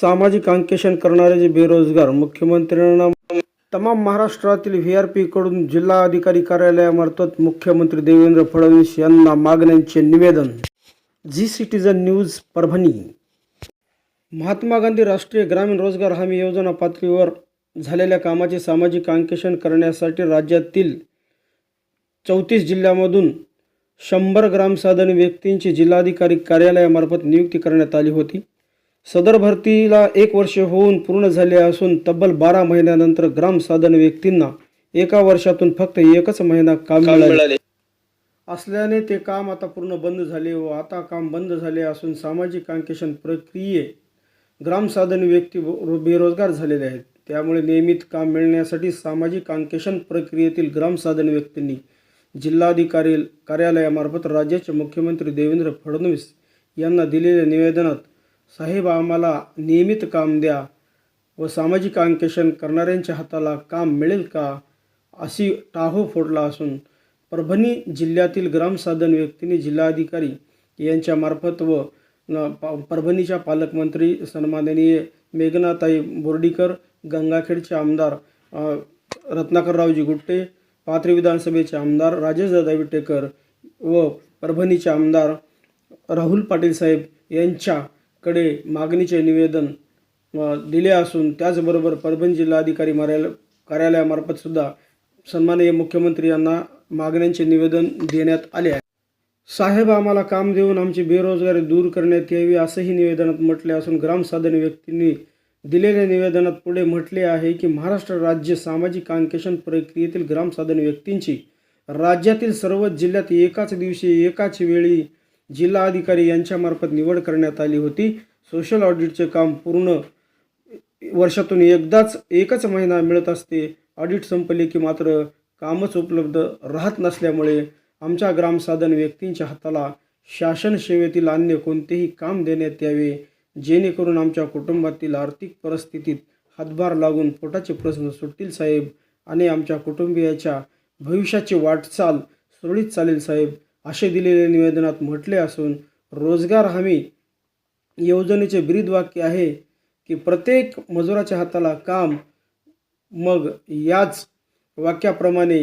सामाजिक अंकेशन करणारे जे बेरोजगार मुख्यमंत्र्यांना तमाम महाराष्ट्रातील व्ही आर पीकडून जिल्हा अधिकारी कार्यालयामार्फत मुख्यमंत्री देवेंद्र फडणवीस यांना मागण्यांचे निवेदन. Zee citizen news Parbhani. Mahatma Gandhi राष्ट्रीय ग्रामीण रोजगार हमी योजना पातळीवर झालेल्या कामाचे सामाजिक अंकेशन करण्यासाठी राज्यातील चौतीस जिल्ह्यामधून शंभर ग्रामसाधन व्यक्तींची जिल्हाधिकारी कार्यालयामार्फत नियुक्ती करण्यात आली होती. सदर भरतीला एक वर्ष होऊन पूर्ण झाले असून तब्बल बारा महिन्यानंतर ग्रामसाधन व्यक्तींना एका वर्षातून फक्त एकच महिना काम मिळाले. असल्याने ते काम आता पूर्ण बंद झाले व आता काम बंद झाले असून सामाजिक अंकेशन प्रक्रिये ग्रामसाधन व्यक्ती बेरोजगार झालेले आहेत. त्यामुळे नियमित काम मिळण्यासाठी सामाजिक अंकेशन प्रक्रियेतील ग्रामसाधन व्यक्तींनी जिल्हाधिकारी कार्यालयामार्फत राज्याचे मुख्यमंत्री देवेंद्र फडणवीस यांना दिलेल्या निवेदनात साहेब आम्हाला नियमित काम द्या व सामाजिक अंकेशन करणाऱ्यांच्या हाताला काम मिळेल का? अशी टाहो फोडला असून परभणी जिल्ह्यातील ग्रामसाधन व्यक्तींनी जिल्हाधिकारी यांच्यामार्फत व प- परभणीच्या पालकमंत्री सन्माननीय मेघनाताई बोर्डीकर गंगाखेडचे आमदार रत्नाकररावजी गुट्टे पाथरी विधानसभेचे आमदार राजेश विटेकर व परभणीचे आमदार राहुल पाटील साहेब यांच्या कडे मागणीचे निवेदन दिले असून त्याचबरोबर परभणी जिल्हाधिकारी कार्यालय कार्यालयामार्फत सुद्धा सन्माननीय मुख्यमंत्री यांना मागण्यांचे निवेदन देण्यात आले आहे. साहेब आम्हाला काम देऊन आमची बेरोजगारी दूर करण्यात यावी असंही निवेदनात म्हटले असून ग्रामसाधन व्यक्तींनी दिलेल्या निवेदनात पुढे म्हटले आहे की महाराष्ट्र राज्य सामाजिक कांकेशन प्रक्रियेतील ग्रामसाधन व्यक्तींची राज्यातील सर्वच जिल्ह्यात एकाच दिवशी एकाच वेळी जिल्हा अधिकारी यांच्यामार्फत निवड करण्यात आली होती. सोशल ऑडिटचे काम पूर्ण वर्षातून एकदाच एकच महिना मिळत असते. ऑडिट संपले की मात्र कामच उपलब्ध राहत नसल्यामुळे आमच्या ग्रामसाधन व्यक्तींच्या हाताला शासन सेवेतील अन्य कोणतेही काम देण्यात यावे जेणेकरून आमच्या कुटुंबातील आर्थिक परिस्थितीत हातभार लागून पोटाचे प्रश्न सुटतील साहेब. आणि आमच्या कुटुंबियाच्या भविष्याची वाटचाल सुरळीत चालेल साहेब. असे दिलेले निवेदनात म्हटले असून रोजगार हमी योजनेचे ब्रीद वाक्य आहे की प्रत्येक मजुराच्या हाताला काम मग याच वाक्याप्रमाणे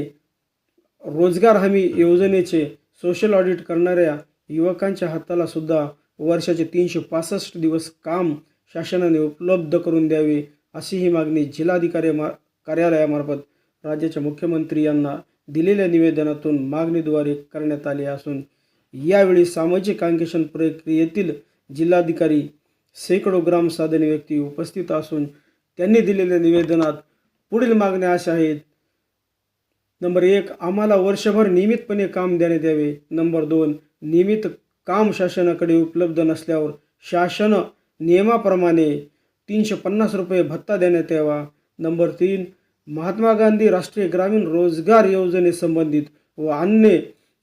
रोजगार हमी योजनेचे सोशल ऑडिट करणाऱ्या युवकांच्या हाताला सुद्धा वर्षाचे तीनशे पासष्ट दिवस काम शासनाने उपलब्ध करून द्यावे अशी ही मागणी जिल्हाधिकारी मा कार्यालयामार्फत राज्याच्या मुख्यमंत्री यांना दिलेल्या निवेदनातून मागणीद्वारे करण्यात आली असून यावेळी सामाजिक अंकेशन प्रक्रियेतील जिल्हाधिकारी शेकडो ग्राम साधन व्यक्ती उपस्थित असून त्यांनी दिलेल्या निवेदनात पुढील मागण्या अशा आहेत. नंबर एक आम्हाला वर्षभर नियमितपणे काम देण्यात यावे. नंबर दोन नियमित काम शासनाकडे उपलब्ध नसल्यावर शासन नियमाप्रमाणे तीनशे पन्नास रुपये भत्ता देण्यात यावा. नंबर तीन महात्मा गांधी राष्ट्रीय ग्रामीण रोजगार योजनेसंबंधित व अन्य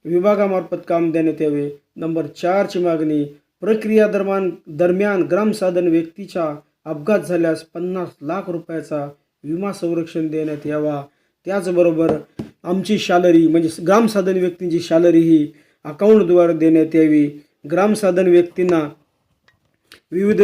विभागामार्फत काम देण्यात यावे. नंबर चारची मागणी प्रक्रिया दरम्यान दरम्यान ग्रामसाधन व्यक्तीचा अपघात झाल्यास पन्नास लाख रुपयाचा विमा संरक्षण देण्यात यावा. त्याचबरोबर आमची शालरी म्हणजे ग्रामसाधन व्यक्तींची शालरी ही अकाउंटद्वारे देण्यात यावी. ग्रामसाधन व्यक्तींना विविध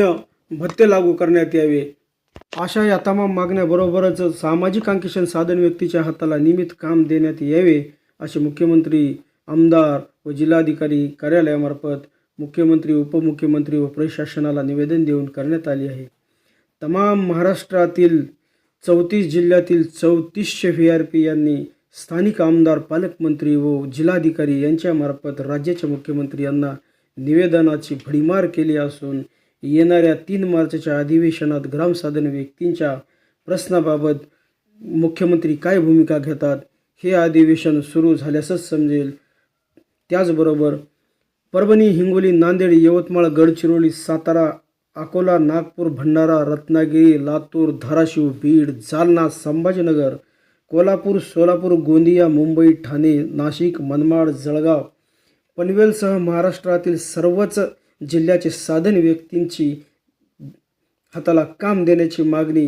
भत्ते लागू करण्यात यावे. अशा या तमाम मागण्याबरोबरच सामाजिक अंकेशन साधन व्यक्तीच्या हाताला नियमित काम देण्यात यावे असे मुख्यमंत्री आमदार व जिल्हाधिकारी कार्यालयामार्फत मुख्यमंत्री उपमुख्यमंत्री व प्रशासनाला निवेदन देऊन करण्यात आले आहे. तमाम महाराष्ट्रातील चौतीस जिल्ह्यातील चौतीसशे व्ही आर पी यांनी स्थानिक आमदार पालकमंत्री व जिल्हाधिकारी यांच्यामार्फत राज्याचे मुख्यमंत्री यांना निवेदनाची भडीमार केली असून येणाऱ्या तीन मार्चच्या अधिवेशनात ग्रामसाधन व्यक्तींच्या प्रश्नाबाबत मुख्यमंत्री काय भूमिका घेतात हे अधिवेशन सुरू झाल्यासच समजेल. त्याचबरोबर परभणी हिंगोली नांदेड यवतमाळ गडचिरोली सातारा अकोला नागपूर भंडारा रत्नागिरी लातूर धाराशिव बीड जालना संभाजीनगर कोल्हापूर सोलापूर गोंदिया मुंबई ठाणे नाशिक मनमाड जळगाव पनवेलसह महाराष्ट्रातील सर्वच जिल्ह्याचे साधन व्यक्तींची हाताला काम देण्याची मागणी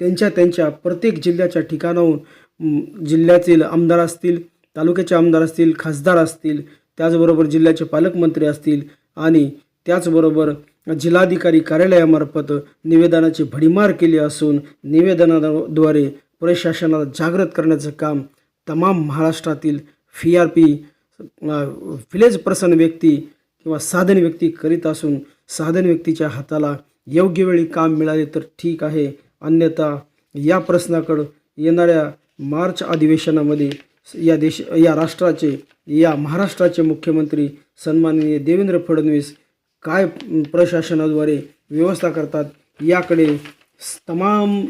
त्यांच्या त्यांच्या प्रत्येक जिल्ह्याच्या ठिकाणाहून जिल्ह्यातील आमदार असतील तालुक्याचे आमदार असतील खासदार असतील त्याचबरोबर जिल्ह्याचे पालकमंत्री असतील आणि त्याचबरोबर जिल्हाधिकारी कार्यालयामार्फत निवेदनाची भडीमार केली असून निवेदनाद्वारे प्रशासनाला जागृत करण्याचं काम तमाम महाराष्ट्रातील V R P village person व्यक्ती किंवा साधन व्यक्ती करीत असून साधन व्यक्तीच्या हाताला योग्य वेळी काम मिळाले तर ठीक आहे. अन्यथा या प्रश्नाकडं येणाऱ्या मार्च अधिवेशनामध्ये या देश या राष्ट्राचे या महाराष्ट्राचे मुख्यमंत्री सन्माननीय देवेंद्र फडणवीस काय प्रशासनाद्वारे व्यवस्था करतात याकडे तमाम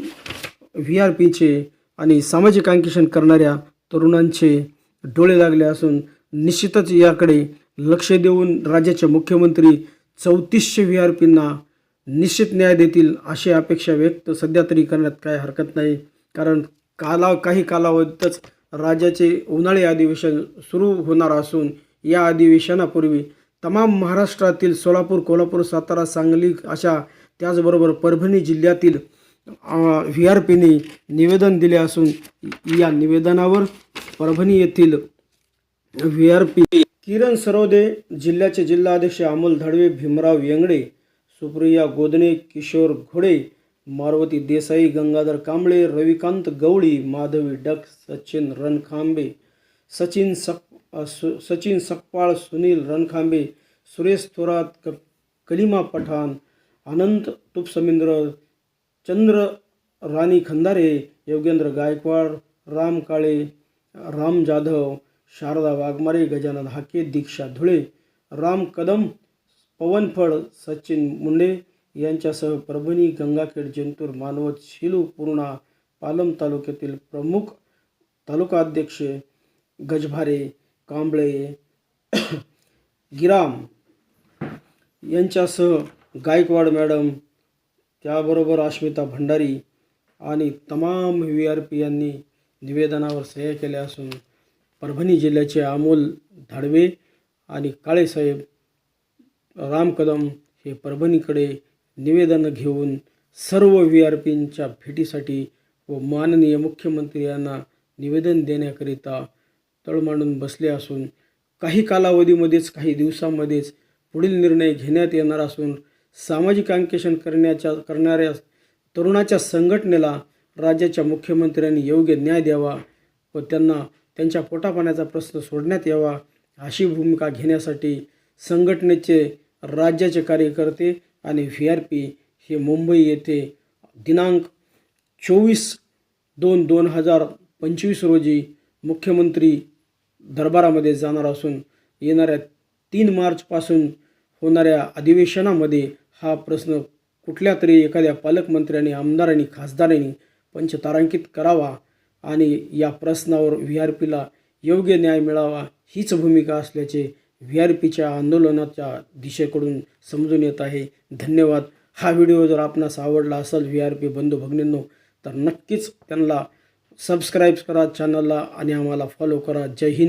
व्ही आर पीचे आणि सामाजिक अंकेशन करणाऱ्या तरुणांचे डोळे लागले असून निश्चितच याकडे लक्ष देऊन राज्याचे मुख्यमंत्री चौतीसशे व्ही आर पींना निश्चित न्याय देतील अशी अपेक्षा व्यक्त सध्या तरी करण्यात काय हरकत नाही. कारण काला काही कालावधीतच राज्याचे उन्हाळी अधिवेशन सुरू होणार असून या अधिवेशनापूर्वी तमाम महाराष्ट्रातील सोलापूर कोल्हापूर सातारा सांगली अशा त्याचबरोबर परभणी जिल्ह्यातील व्ही आर पीने निवेदन दिले असून या निवेदनावर परभणी येथील V R P Kiran Sarode जिल्ह्याचे जिल्हाध्यक्ष अमोल धडवे भीमराव येंगडे सुप्रिया गोदणे किशोर घोडे मारुती देसाई गंगाधर कांबळे रविकांत गवळी माधवी डक सचिन रणखांबे सचिन सक सु सचिन सकपाळ सुनील रणखांबे सुरेश थोरात क कलिमा पठाण अनंत तुपसमिंद्र चंद्र राणी खंदारे योगेंद्र गायकवाड राम काळे राम जाधव शारदा वाघमारे गजानन हाके दीक्षा धुळे राम कदम पवनफळ सचिन मुंडे यांच्यासह परभणी गंगाखेड जिंतूर मानवत शिलू पूर्णा पालम तालुक्यातील प्रमुख तालुका अध्यक्ष गजभारे कांबळे गिराम यांच्यासह गायकवाड मॅडम त्याबरोबर अश्मिता भंडारी आणि तमाम व्ही आर पी यांनी निवेदनावर सह्या केल्या असून परभणी जिल्ह्याचे अमोल धाडवे आणि काळेसाहेब राम कदम हे परभणीकडे निवेदन घेऊन सर्व व्ही आर पींच्या भेटीसाठी व माननीय मुख्यमंत्री यांना निवेदन देण्याकरिता तळ मांडून बसले असून काही कालावधीमध्येच काही दिवसामध्येच पुढील निर्णय घेण्यात येणार असून सामाजिक अंकेशन करण्याच्या करणाऱ्या तरुणाच्या संघटनेला राज्याच्या मुख्यमंत्र्यांनी योग्य न्याय द्यावा व त्यांना त्यांच्या पोटापाण्याचा प्रश्न सोडण्यात यावा अशी भूमिका घेण्यासाठी संघटनेचे राज्याचे कार्यकर्ते आणि व्ही आर पी हे मुंबई येथे दिनांक चोवीस दोन दोन हजार पंचवीस रोजी मुख्यमंत्री दरबारामध्ये जाणार असून येणाऱ्या तीन मार्चपासून होणाऱ्या अधिवेशनामध्ये हा प्रश्न कुठल्या तरी एखाद्या पालकमंत्र्यांनी आमदारांनी खासदारांनी पंचतारांकित करावा आणि या प्रश्नावर व्ही आर पीला योग्य न्याय मिळावा हीच भूमिका असल्याचे व्ही आर पीच्या आंदोलनाच्या दिशेकडून समजून येत आहे. धन्यवाद. हा व्हिडिओ जर आपणास आवडला असेल व्ही आर पी बंधू भगिनींनो तर नक्कीच त्यांना सबस्क्राईब करा चॅनलला आणि आम्हाला फॉलो करा. जय हिंद.